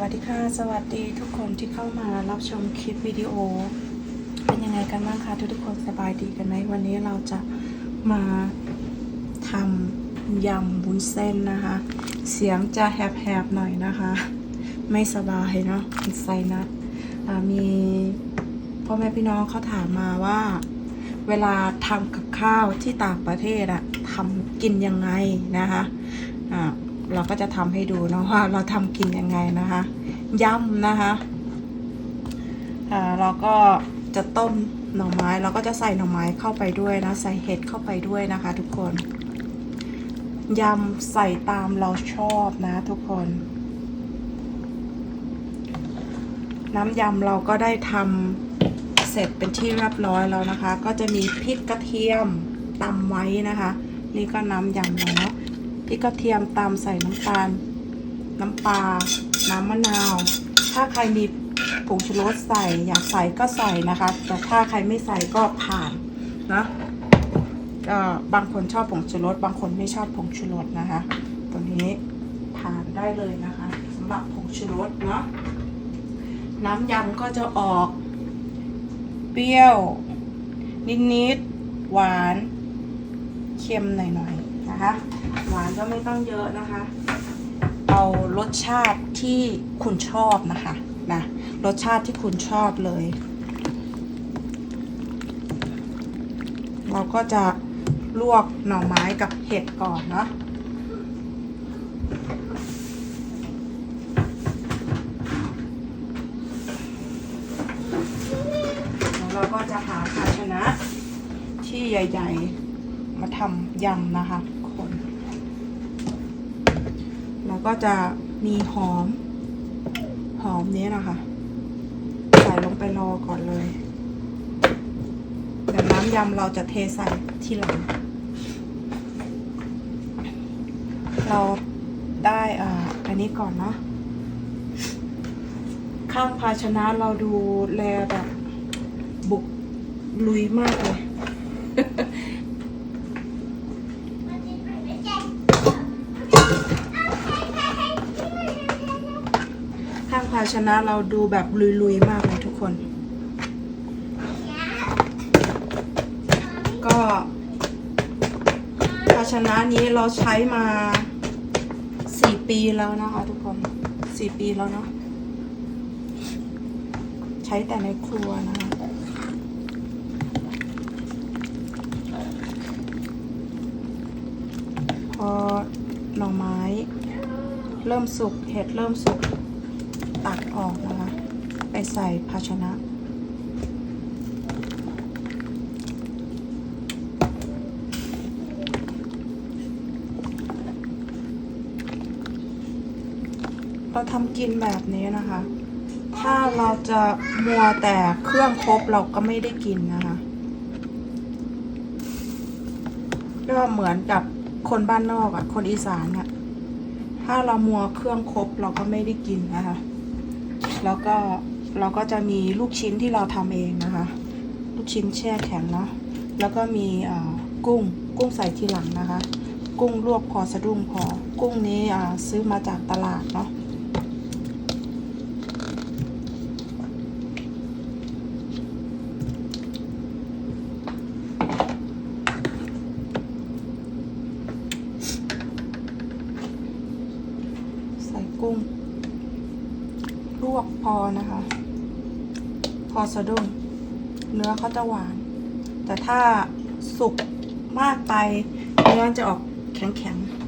วัสดีค่ะ สวัสดีทุกคนที่เข้ามารับชมคลิปวิดีโอ เป็นยังไงกันบ้างคะทุกทุกๆคนสบายดีกันไหมวันนี้เราจะมาทำยำบุญเส้นนะคะ เสียงจะแหบๆหน่อยนะคะ ไม่สบายเนาะเป็นไซนัสมีพ่อแม่พี่น้องเขาถามมาว่า เวลาทำกับข้าวที่ต่างประเทศอะทำกินยังไงนะคะอ่า เราก็จะทำให้ดูเนาะว่าเราทำกินยังไงนะคะย่ำนะคะเราก็จะต้มหน่อไม้เราก็จะใส่หน่อไม้เข้าไปด้วยนะ ใส่เห็ดเข้าไปด้วยนะคะ ทุกคนยำใส่ตามเราชอบนะทุกคน น้ำยำเราก็ได้ทำเสร็จเป็นที่เรียบร้อยแล้วนะคะ ก็จะมีพริกกระเทียมตำไว้นะคะ นี่ก็น้ำยำแล้วเนาะ พริกกระเทียมตำใส่น้ำตาล น้ำปลา น้ำมะนาว ถ้าใครมีผงชูรสใส่อยากใส่ก็ใส่นะคะ แต่ถ้าใครไม่ใส่ก็ผ่านนะก็บางคนชอบผงชูรสบางคนไม่ชอบผงชูรสนะคะ ตัวนี้ผ่านได้เลยนะคะสำหรับผงชูรสเนาะน้ำยำก็จะออก เปรี้ยว นิดๆหวาน เค็มหน่อยๆ นะคะ หวานก็ไม่ต้องเยอะนะคะ เอารสชาติที่คุณชอบนะคะนะรสชาติที่คุณชอบเลย เราก็จะลวกหน่อไม้กับเห็ดก่อนเนาะแล้วเราก็จะหาภาชนะที่ใหญ่ ๆ มาทำยำนะคะคน แล้ว ก็จะมีหอม หอมนี้นะคะใส่ลงไปรอก่อนเลยเดี๋ยวน้ำยำเราจะเทใส่ทีหลัง เราได้อ่าอันนี้ก่อนเนาะข้างภาชนะเราดูแลแบบบุกลุยมากเลยางภาชนะเราดูแบบลุยๆมากเลยทุกคน ก็ภาชนะนี้เราใช้มาสี่ปีแล้วนะคะทุกคนสี่ปีแล้วเนาะใช้แต่ในครัวนะคะพอหน่อไม้ เริ่มสุกเห็ดเริ่มสุก ตักออกนะคะ ไปใส่ภาชนะ เราทำกินแบบนี้นะคะ ถ้าเราจะมัวแต่เครื่องครบเราก็ไม่ได้กินนะคะก็เหมือนกับคนบ้านนอกอะ่ะคนอีสานอะ่ะถ้าเรามัวเครื่องครบเราก็ไม่ได้กินนะคะ แล้วก็เราก็จะมีลูกชิ้นที่เราทำเองนะคะ ลูกชิ้นแช่แข็งเนาะแล้วก็มีกุ้งกุ้งใส่ทีหลังนะคะ กุ้งลวกพอสะดุ้งพอกุ้งนี้ซื้อมาจากตลาดเนาะใส่กุ้ง วกพอนะคะ พอสะดุ้งเนื้อเขาจะหวาน แต่ถ้าสุกมากไปเนื้อจะออกแข็งๆ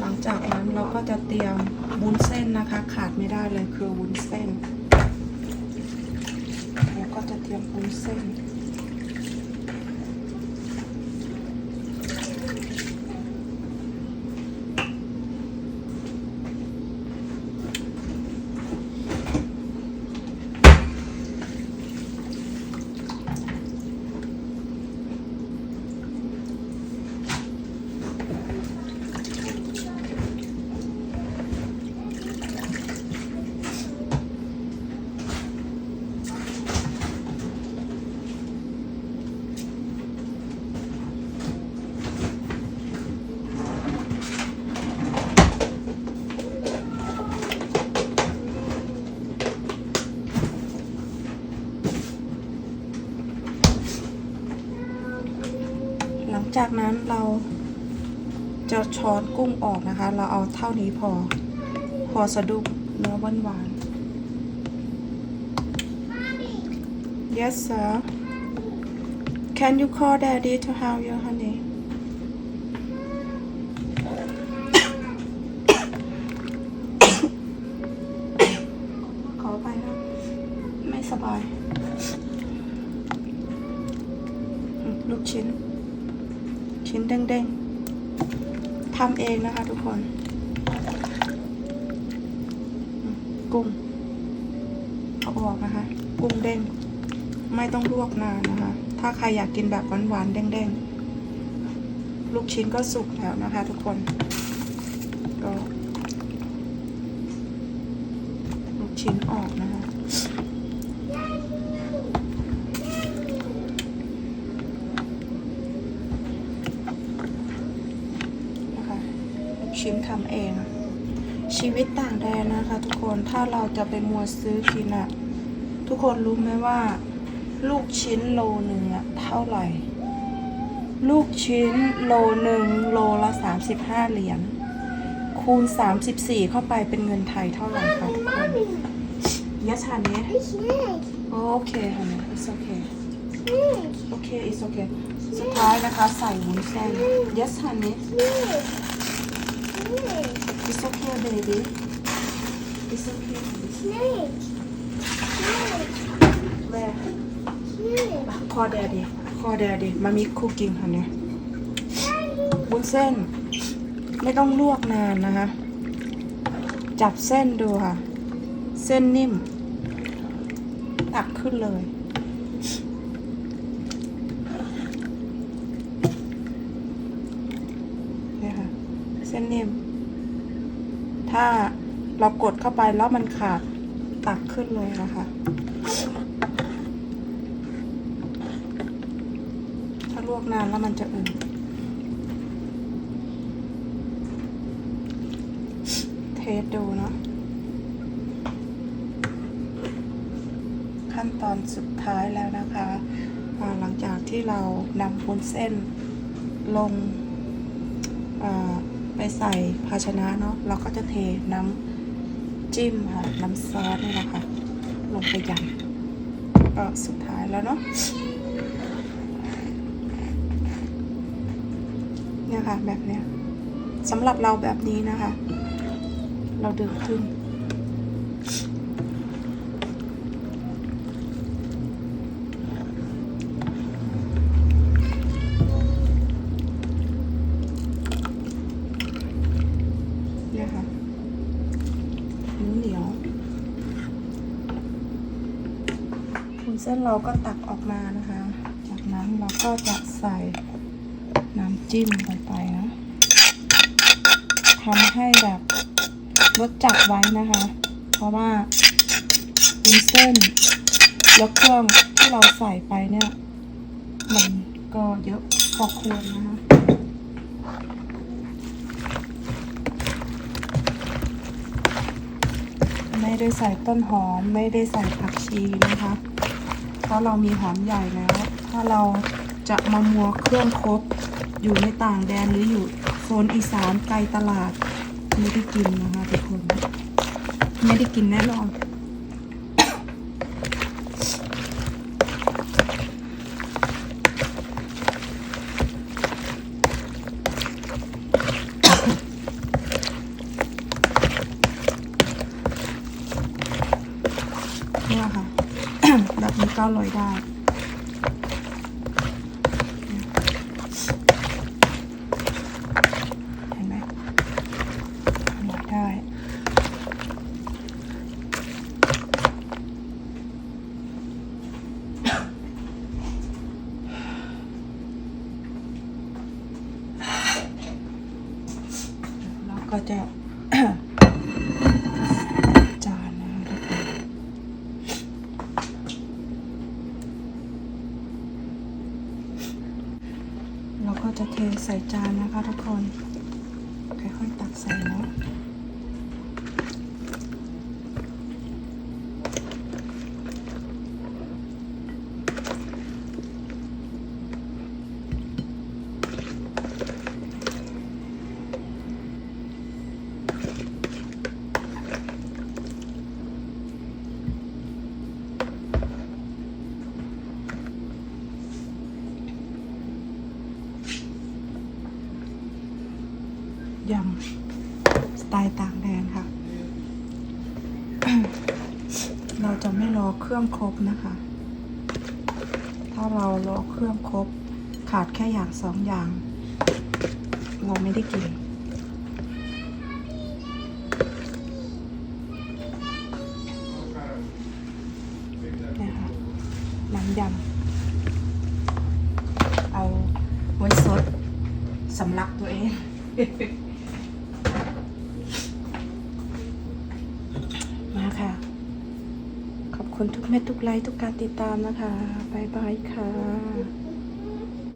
หลังจากนั้นเราก็จะเตรียมวุ้นเส้นนะคะ ขาดไม่ได้เลยคือวุ้นเส้น แล้วก็จะเตรียมวุ้นเส้น เจากนั้นเราจะช้อนกุ้งออกนะคะ เราเอาเท่านี้พอ พอสะดุ้งเนื้อหวานหวาน Yes sir Can you call daddy to have your honey ขอ ชิ้นเด้งๆทำเองนะคะทุกคน กุ้งเอาออกนะคะ กุ้งเด้ง ไม่ต้องลวกนานนะคะ ถ้าใครอยากกินแบบหวานๆเด้งๆ ลูกชิ้นก็สุกแล้วนะคะทุกคนก็ลูกชิ้นออกนะคะลูก ชิ้นทำเอง ชีวิตต่างแดนนะคะ ทุกคนถ้าเราจะไปมัวซื้อกินอะทุกคนรู้ไหมว่า ลูกชิ้นโลหนึ่งอะเท่าไหร่ ลูกชิ้นโลหนึ่งโลละสามสิบห้าเหรียญคูณสามสิบสี่เข้าไปเป็นเงินไทยเท่าไหร่คะทุกคน yes honey It's snake. โอเค honey it's okay โอเค it's okay สุดท้ายนะคะ ใส่วุ้นเส้น yes honey Snake. Snake. it's okay baby it's okay Snake. Snake. where Snake. คอแดดีคอแดดีมามีคุกกิ้งค่ะเนี่ยบุ้นเส้น ไม่ต้องลวกนานนะคะ จับเส้นดูค่ะ เส้นนิ่ม ตักขึ้นเลยเนี่ยค่ะ เส้นนิ่ม ถ้าเรากดเข้าไปแล้วมันขาดตักขึ้นเลยนะคะ ถ้าลวกนานแล้วมันจะอุ่นเทสดูเนาะขั้นตอนสุดท้ายแล้วนะคะหลังจากที่เรานำวุ้นเส้นลงอ่า ไปใส่ภาชนะเนาะเราก็จะเทน้ำจิ้มค่ะ น้ำซอสนี่แหละค่ะ ลงไปยำก็สุดท้ายแล้วเนาะเนี่ยค่ะแบบเนี้ยสำหรับเราแบบนี้นะคะ เราดึงขึ้น เนี่ยค่ะเหนียววุ้น เส้นเราก็ตักออกมานะคะ จากนั้นเราก็จะใส่น้ำจิ้มลงไปนะทำให้แบบรสจัดไว้นะคะ เพราะว่าวุ้นเส้นแล้วเครื่องที่เราใส่ไปเนี่ย มันก็เยอะพอควรนะคะไม่ได้ใส่ต้นหอมไม่ได้ใส่ผักชีนะคะ เพราะเรามีหอมใหญ่แล้ว ถ้าเราจะมามัวเครื่องครบ อยู่ในต่างแดนหรืออยู่โซนอีสานไกลตลาด ไม่ได้กินนะคะทุกคน ไม่ได้กินแน่นอน แบบนี้ก็โรยได้ เห็นไหมโรยได้ แล้วก็จะ จานนะคะทุกคน เราก็จะเท ใส่จานนะคะทุกคนค่อยๆตักใส่เนาะ ยำสไตล์ต่างแดนค่ะ เราจะไม่รอเครื่องครบนะคะ ถ้าเรารอเครื่องครบ ขาดแค่อย่างสองอย่าง เราไม่ได้กินเนี่ยค่ะน้ำยำเอาไว้ซดสำลักตัวเอง มาค่ะ ขอบ คุณทุกเม็ดทุกไลค์ทุกการติดตามนะคะบายบายค่ะ